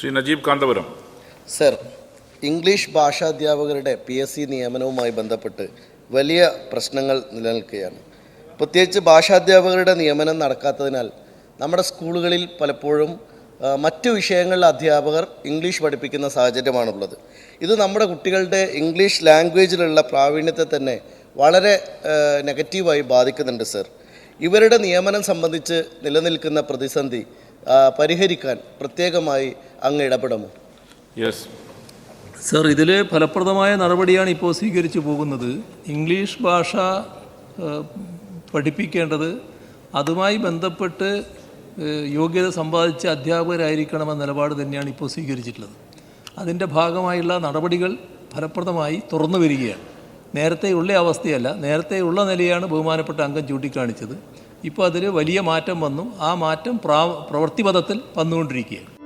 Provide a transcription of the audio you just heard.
Shri Najeeb Kanthapuram. Sir English ഭാഷാധ്യാപകരുടെ P S C നിയമനവുമായി ബന്ധപ്പെട്ട് വലിയ പ്രശ്നങ്ങൾ നിലനിൽക്കുകയാണ്. പ്രത്യേകിച്ച് ഭാഷാധ്യാപകരുടെ നിയമനം നടക്കാത്തതിനാൽ നമ്മുടെ സ്കൂളുകളിൽ പലപ്പോഴും മറ്റു വിഷയങ്ങളിൽ അധ്യാപകർ ഇംഗ്ലീഷ് പഠിപ്പിക്കുന്ന സാഹചര്യമാണുള്ളത്. ഇത് നമ്മുടെ കുട്ടികളുടെ ഇംഗ്ലീഷ് ലാംഗ്വേജിലുള്ള പ്രാവീണ്യത്തെ തന്നെ വളരെ നെഗറ്റീവായി ബാധിക്കുന്നുണ്ട് സർ. ഇവരുടെ നിയമനം സംബന്ധിച്ച് നിലനിൽക്കുന്ന പ്രതിസന്ധി പരിഹരിക്കാൻ പ്രത്യേകമായി അങ്ങ് ഇടപെടുമോ? യെസ് സർ ഇതിൽ ഫലപ്രദമായ നടപടിയാണ് ഇപ്പോൾ സ്വീകരിച്ചു പോകുന്നത്. ഇംഗ്ലീഷ് ഭാഷ പഠിപ്പിക്കേണ്ടത് അതുമായി ബന്ധപ്പെട്ട് യോഗ്യത സമ്പാദിച്ച അധ്യാപകരായിരിക്കണമെന്ന നിലപാട് തന്നെയാണ് ഇപ്പോൾ സ്വീകരിച്ചിട്ടുള്ളത്. അതിന്റെ ഭാഗമായുള്ള നടപടികൾ ഫലപ്രദമായി തുറന്നു വരികയാണ്. നേരത്തെയുള്ള അവസ്ഥയല്ല. നേരത്തെയുള്ള നിലയാണ് ബഹുമാനപ്പെട്ട അംഗം ചൂണ്ടിക്കാണിച്ചത്. ഇപ്പോൾ അതിൽ വലിയ മാറ്റം വന്നു. ആ മാറ്റം പ്രാ പ്രവൃത്തിപഥത്തിൽ വന്നുകൊണ്ടിരിക്കുകയാണ്.